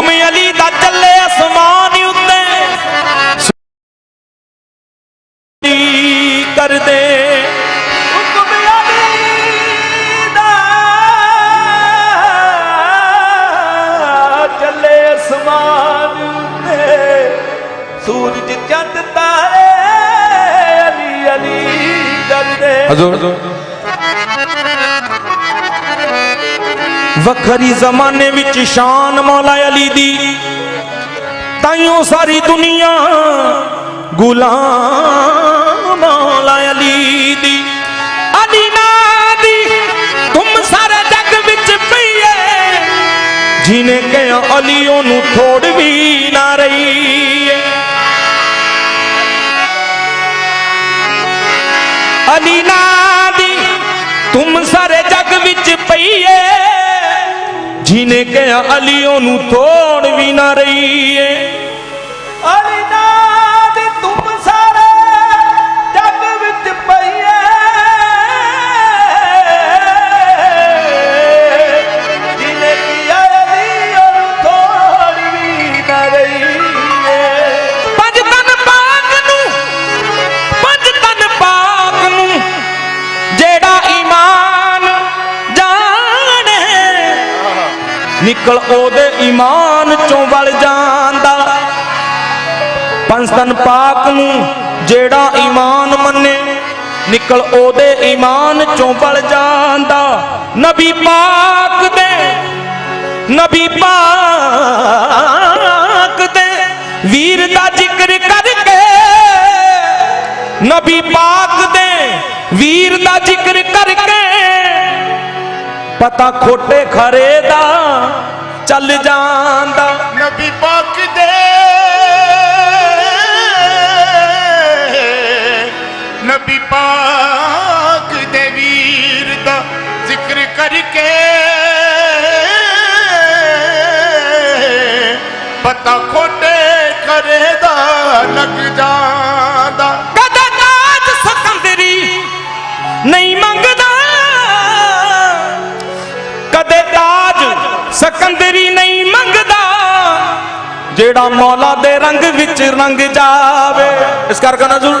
ਹੁਕਮ ਅਲੀ ਦਾ ਚੱਲੇ ਅਸਮਾਨ ਉੱਤੇ। ਕਰਦੇ। ਹੁਕਮ ਅਲੀ ਦਾ ਚੱਲੇ ਅਸਮਾਨ ਉੱਤੇ। ਸੂਰਜ ਚੰਦ ਤਾਰੇ ਅਲੀ ਅਲੀ ਕਰਦੇ। ਹਜ਼ੂਰ। ਵੱਖਰੀ ਜ਼ਮਾਨੇ ਵਿੱਚ ਸ਼ਾਨ ਮੌਲਾ ਅਲੀ ਦੀ। ਤਾਈਓ ਸਾਰੀ ਦੁਨੀਆ ਗੁਲਾਮ ਮੌਲਾ ਅਲੀ ਦੀ। ਅਲੀ ਨਾ ਦੀ, ਤੁਮ ਸਾਰੇ ਜੱਗ ਵਿੱਚ ਪਈਏ। ਜਿਨੇ ਕਿਹਾ ਅਲੀ ਉਹਨੂੰ ਥੋੜ ਵੀ ਨਾ ਰਹੀ ਅਲੀ ਨਾ ਦੀ, ਤੁਮ ਸਾਰੇ ਜੱਗ ਵਿੱਚ ਪਈਏ। ਜਿਨੇ ਕਿਹਾ ਅਲੀ ਉਹਨੂੰ ਤੋੜ ਵੀ ਨਾ ਰਹੀ ਏ ਨਿਕਲ ਉਹਦੇ ਈਮਾਨ ਚੋਂ ਵਲ ਜਾਂਦਾ। ਪੰਜ ਪਾਕ ਨੂੰ ਜਿਹੜਾ ਈਮਾਨ ਮੰਨੇ, ਨਿਕਲ ਉਹਦੇ ਈਮਾਨ ਚੋਂ ਵਲ ਜਾਂਦਾ। ਨਬੀ ਪਾਕ ਦੇ, ਨਬੀ ਪਾਕ ਦੇ ਵੀਰ ਦਾ ਜ਼ਿਕਰ ਕਰਕੇ, ਨਬੀ ਪਾਕ ਦੇ ਵੀਰ ਦਾ ਪਤਾ ਖੋਟੇ ਖਰੇ ਦਾ ਚੱਲ ਜਾਂਦਾ। ਨਬੀ ਪਾਕ ਦੇ ਨਬੀ ਪਾਕ ਦੇ ਵੀਰ ਦਾ ਜ਼ਿਕਰ ਕਰਕੇ ਪਤਾ ਖੋਟੇ ਕਰੇ ਦਾ ਲੱਗ ਜਾਂਦਾ। ਕਦੇ ਤਾਜ ਸਕੰਦਰੀ ਨਹੀਂ ਜਿਹੜਾ ਮੌਲਾ ਦੇ ਰੰਗ ਵਿੱਚ ਰੰਗ ਜਾਵੇ। ਇਸ ਕਰਕੇ ਨਜ਼ਰ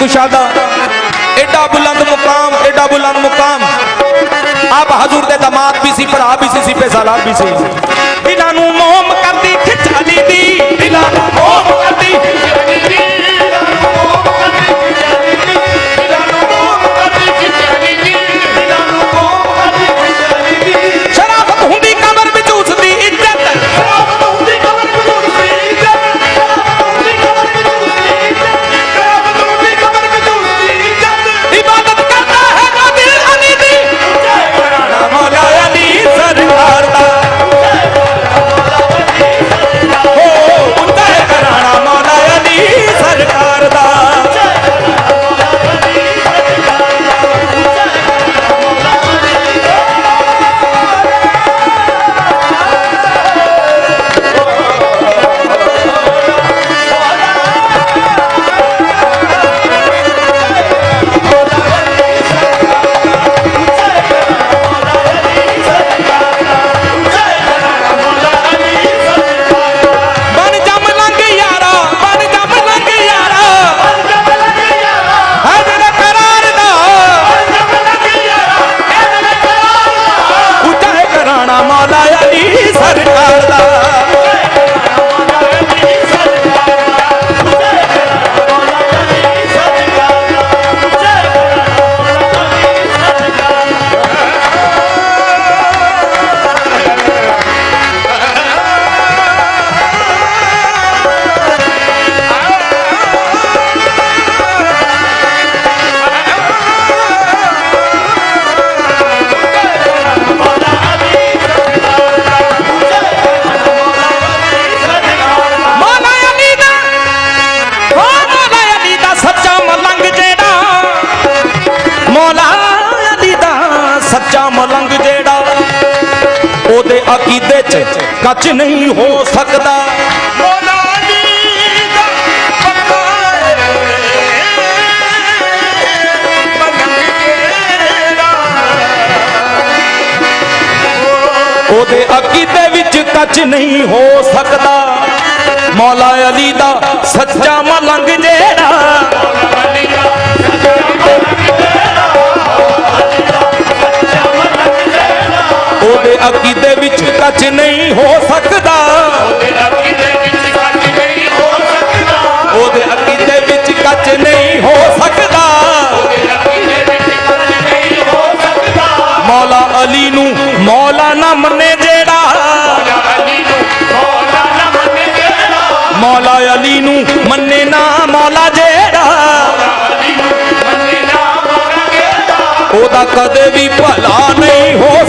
ਕੁਸ਼ਾਦਾ ਐਡਾ ਬੁਲੰਦ ਮੁਕਾਮ, ਐਡਾ ਬੁਲੰਦ ਮੁਕਾਮ। ਆਪ ਹਜ਼ੂਰ ਦੇ ਦਮਾਦ ਵੀ ਸੀ, ਭਰਾ ਵੀ ਸੀ ਸਿਪੇ ਸਾਲਾਰ ਵੀ ਸੀ। ਇਹਨਾਂ ਨੂੰ ਕੱਚ ਨਹੀਂ ਹੋ ਸਕਦਾ। ਉਹਦੇ ਅਕੀਦੇ ਵਿੱਚ ਕੱਚ ਨਹੀਂ ਹੋ ਸਕਦਾ। ਮੌਲਾ ਅਲੀ ਦਾ ਸੱਚਾ ਮਲੰਗ ਵਿੱਚ ਕੱਚ ਨਹੀਂ ਹੋ ਸਕਦਾ। ਉਹਦੇ ਅਕੀਦੇ ਵਿੱਚ ਕੱਚ ਨਹੀਂ ਹੋ ਸਕਦਾ। ਮੌਲਾ ਅਲੀ ਨੂੰ ਮੌਲਾ ਨਾ ਮੰਨੇ ਜਿਹੜਾ। ਮੌਲਾ ਅਲੀ ਨੂੰ ਮੰਨੇ ਨਾ ਮੌਲਾ ਜਿਹੜਾ। ਉਹਦਾ ਕਦੇ ਵੀ ਭਲਾ ਨਹੀਂ ਹੋ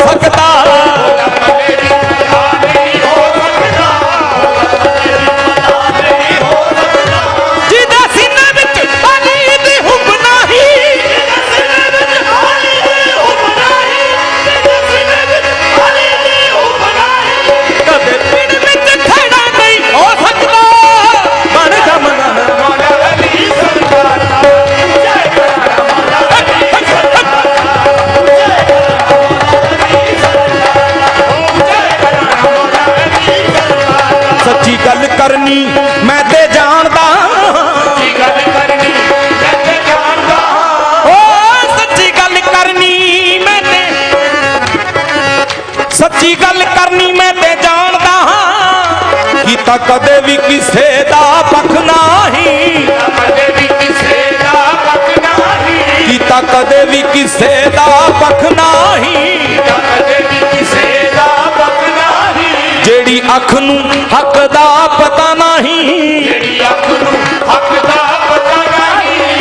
ਕਦੇ ਵੀ ਕਿਸੇ ਦਾ ਪੱਖ ਨਹੀਂ। ਕੀਤਾ ਕਦੇ ਵੀ ਕਿਸੇ ਦਾ ਪੱਖ ਨਹੀਂ। ਜਿਹੜੀ ਅੱਖ ਨੂੰ ਹੱਕ ਦਾ ਪਤਾ ਨਹੀਂ।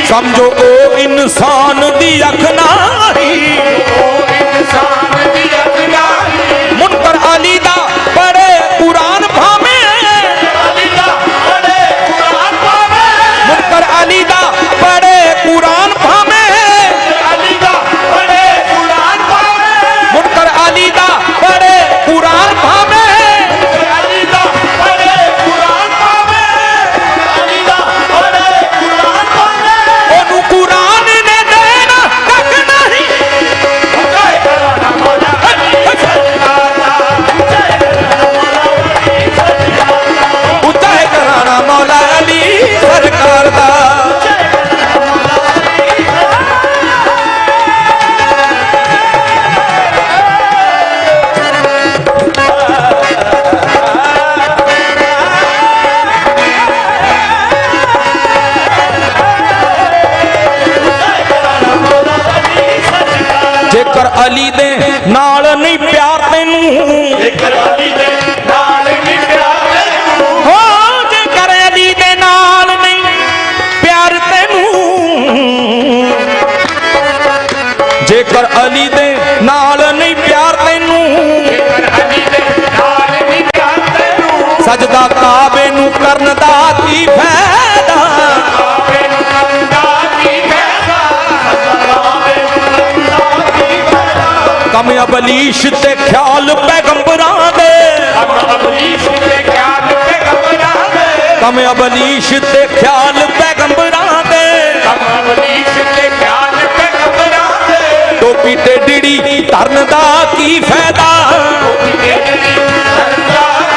ਸਮਝੋ, ਉਹ ਇਨਸਾਨ ਦੀ ਅੱਖ ਨਹੀਂ। ਮੁਨਕਰ ਨਾਲ ਨਹੀਂ ਪਿਆਰ ਤੈਨੂੰ। ਜੇਕਰ ਅਲੀ ਦੇ ਨਾਲ ਨਹੀਂ ਪਿਆਰ ਤੈਨੂੰ। ਹੋ ਜੇ ਕਰੇ ਦੀ ਦੇ ਨਾਲ ਨਹੀਂ ਪਿਆਰ ਤੈਨੂੰ। ਜੇਕਰ ਅਲੀ ਦੇ ਨਾਲ ਨਹੀਂ ਪਿਆਰ ਤੈਨੂੰ। ਜੇਕਰ ਅਲੀ ਦੇ ਨਾਲ ਨਹੀਂ ਪਿਆਰ ਤੈਨੂੰ। ਸਜਦਾ ਕਾਬੇ ਨੂੰ ਕਰਨ ਦਾ ਕੀ ਫਾਇਦਾ ਅਬਲੀਸ਼ ਤੇ ਖਿਆਲ ਪੈਗੰਬਰਾਂ ਦੇ। ਅਬਲੀਸ ਖਿਆਲ ਕਮ ਅਬਲੀਸ਼ ਤੇ ਖਿਆਲ ਪੈਗੰਬਰਾਂ ਦੇ। ਅਬਲੀਸ ਖਿਆਲ ਟੋਪੀ ਤੇ ਡਿੜੀ ਧਰਨ ਦਾ ਕੀ ਫਾਇਦਾ?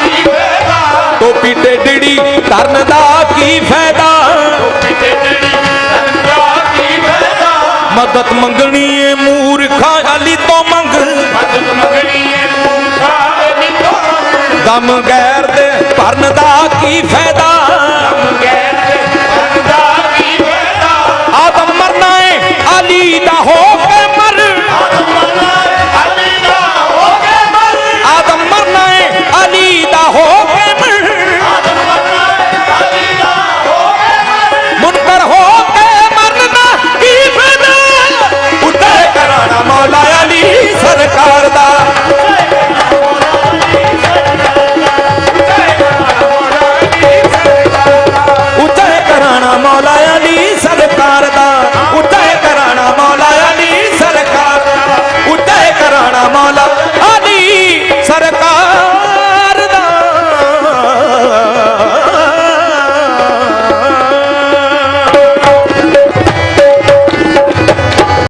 ਕੀ ਟੋਪੀ ਤੇ ਡਿੜੀ ਧਰਨ ਦਾ ਫਾਇਦਾ? ਕੀ ਫਾਇਦਾ? ਮਦਦ ਮੰਗਣੀ ਏ ਮੂਰਖਾ ਅਲੀ ਤੋਂ ਦਮ ਗੈਰ ਦੇ ਭਰਨ ਦਾ ਕੀ ਫਾਇਦਾ? ਦਮ ਗੈਰ